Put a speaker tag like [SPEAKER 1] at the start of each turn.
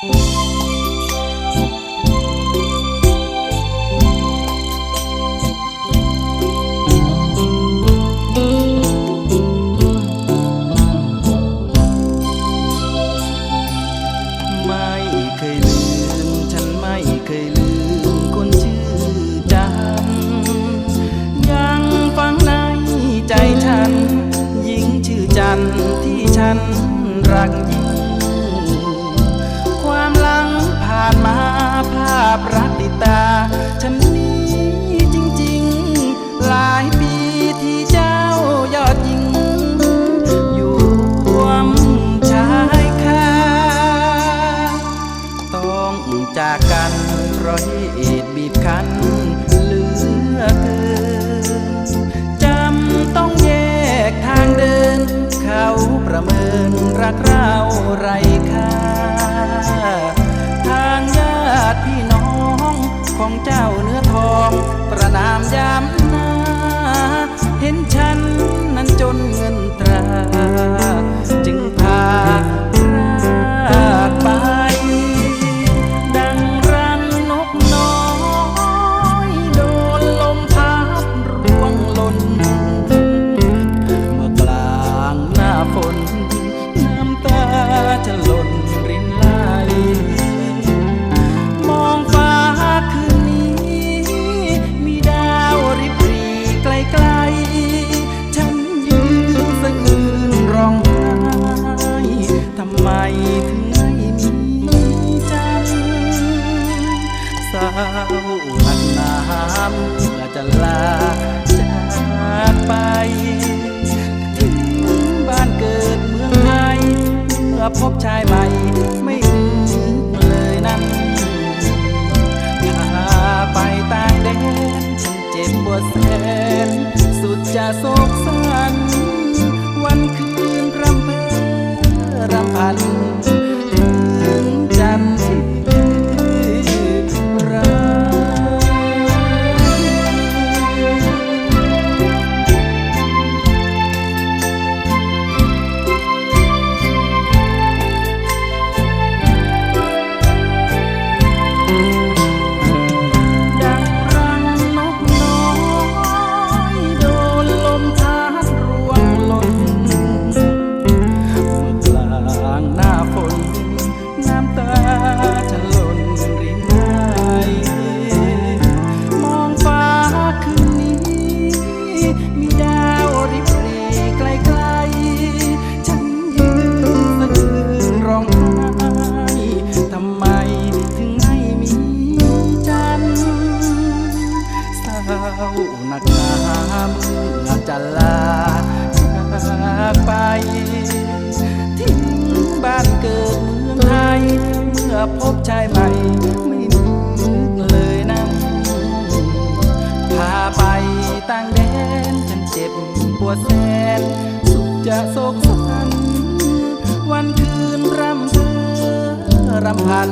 [SPEAKER 1] ในใจฉัน หญิงชื่อจันที่ฉันรักยิ่ ภาพรักติดตา ฉันนี้จริงๆ หลายปีที่เจ้ายอดยิง อยู่รวมชายคาต้องจากกันเพราะเหตุบีบคั้นเหลือเกินจำต้องแยกทางเดิน เขาประเมินรักเราไร ของเจ้าเนื้อทอง ประนามยาม หนักหนาเมื่อจะลาจากไปถึงบ้านเกิดเมืองไทยเมื่อพบชายใหม่ไม่นึกเลยนั้นพาไปต่างแดนฉันเจ็บปวดแสน สุดจะโศกสันวันคืนรำเพอรำพันาหนักหนาเมื่อจะลาจากไป ทิ้งบ้านเกิดเมืองไทย เมื่อพบชายใหม่ ไม่นึกเลยนะพาไปต่างแดนฉันเจ็บปวดแสน สุขจะโศกสันวันคืนรำเพอรำพัน